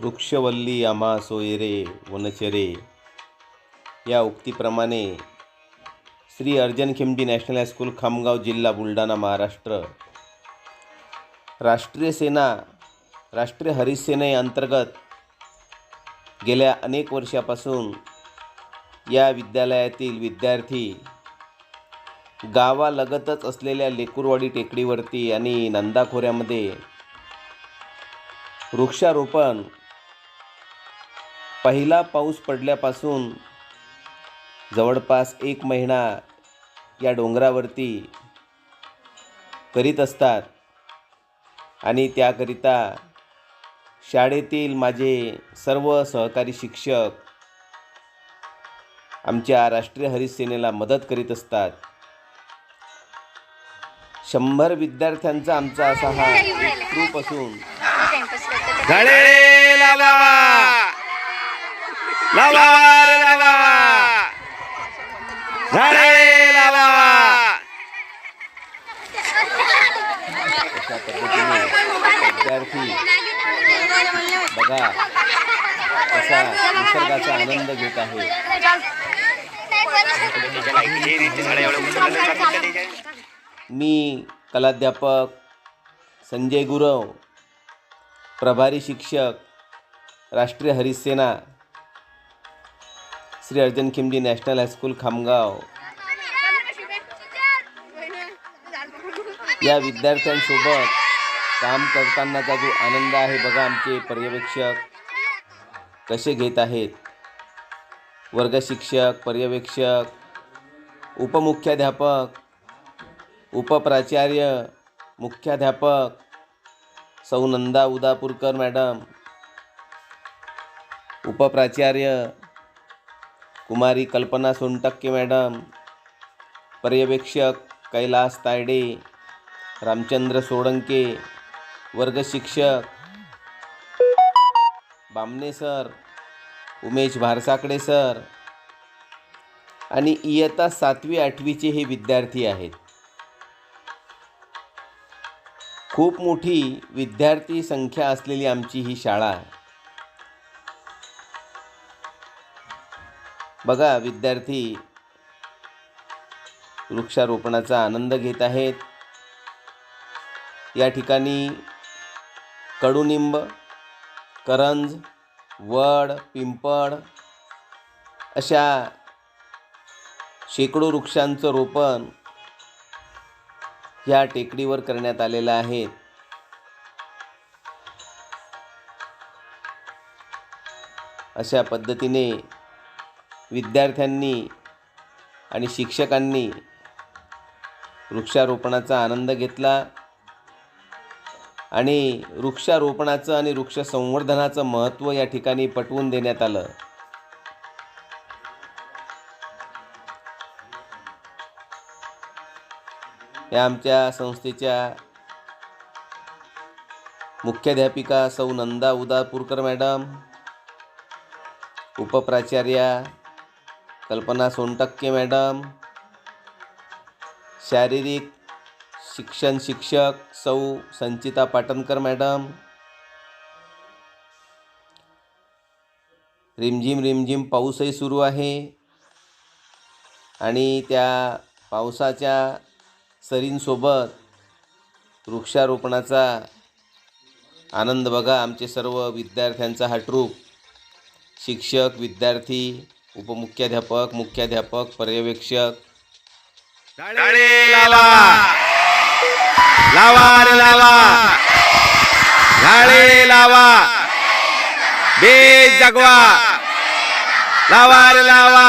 वृक्षवल्ली आम्हा सोयरे वनचरे या उक्तीप्रमाणे Shri Arjan Khimji national high school Khamgaon जिल्हा बुलढाणा महाराष्ट्र. राष्ट्रीय सेना राष्ट्रीय हरित सेनेअंतर्गत गेल्या अनेक वर्षापासून या विद्यालयातील विद्यार्थी गावालगतच असलेल्या लेकुरवाडी टेकडीवरती आणि नंदाखोऱ्यामध्ये वृक्षारोपण पहिला पाऊस पडल्यापासून जवळपास एक महिना या डोंगरावरती करीत असतात. आणि त्याकरिता शाळेतील माझे सर्व सहकारी शिक्षक आमच्या राष्ट्रीय हरित सेनेला मदत करीत असतात. शंभर विद्यार्थ्यांचा आमचा असा हा ग्रुप असून लावा. लावा. रे लावा झाडे लावा. अशा पद्धतीने विद्यार्थी बघा कसा निसर्गाचा आनंद घेत आहे मी कलाध्यापक संजय गुरव प्रभारी शिक्षक राष्ट्रीय हरित सेना Shri Arjan Khimji national high school Khamgaon. या विद्यार्थ्यांसोबत काम करतानाचा जो आनंद आहे बघा आमचे पर्यवेक्षक कसे घेत आहेत. वर्गशिक्षक पर्यवेक्षक उपमुख्याध्यापक उपप्राचार्य मुख्याध्यापक सौ नंदा उदापूरकर मॅडम उपप्राचार्य कुमारी कल्पना सोनटक्के मॅडम पर्यवेक्षक कैलास तायडे रामचंद्र सोळंके वर्गशिक्षक बामणे सर उमेश भारसाकडे सर आणि इयत्ता सातवी आठवीचे हे विद्यार्थी आहेत. खूप मोठी विद्यार्थी संख्या असलेली आमची ही शाळा आहे. बघा विद्यार्थी वृक्षारोपणाचा आनंद घेत आहेत. या ठिकाणी कडुनिंब करंज वड पिंपळ अशा शेकडो वृक्षांचं रोपण ह्या टेकडीवर करण्यात आलेलं आहे. अशा पद्धतीने विद्यार्थ्यांनी आणि शिक्षकांनी वृक्षारोपणाचा आनंद घेतला आणि वृक्षारोपणाचं आणि वृक्ष संवर्धनाचं महत्त्व या ठिकाणी पटवून देण्यात आलं. या आमच्या संस्थेच्या मुख्याध्यापिका सौ नंदा उदापूरकर मॅडम उपप्राचार्या कल्पना सोनटक्के मॅडम. शारीरिक शिक्षण शिक्षक सौ संचिता पाटणकर मॅडम. रिमझिम रिमझिम पाऊसही सुरू आहे. आणि त्या पावसाच्या सरींसोबत वृक्षारोपणाचा आनंद बघा आमचे सर्व विद्यार्थ्यांचा हा ट्रूप. शिक्षक विद्यार्थी उपमुख्याध्यापक मुख्याध्यापक पर्यवेक्षक. झाडे लावा. लावा रे लावा. झाडे लावा. देश जगवा. लावा रे लावा.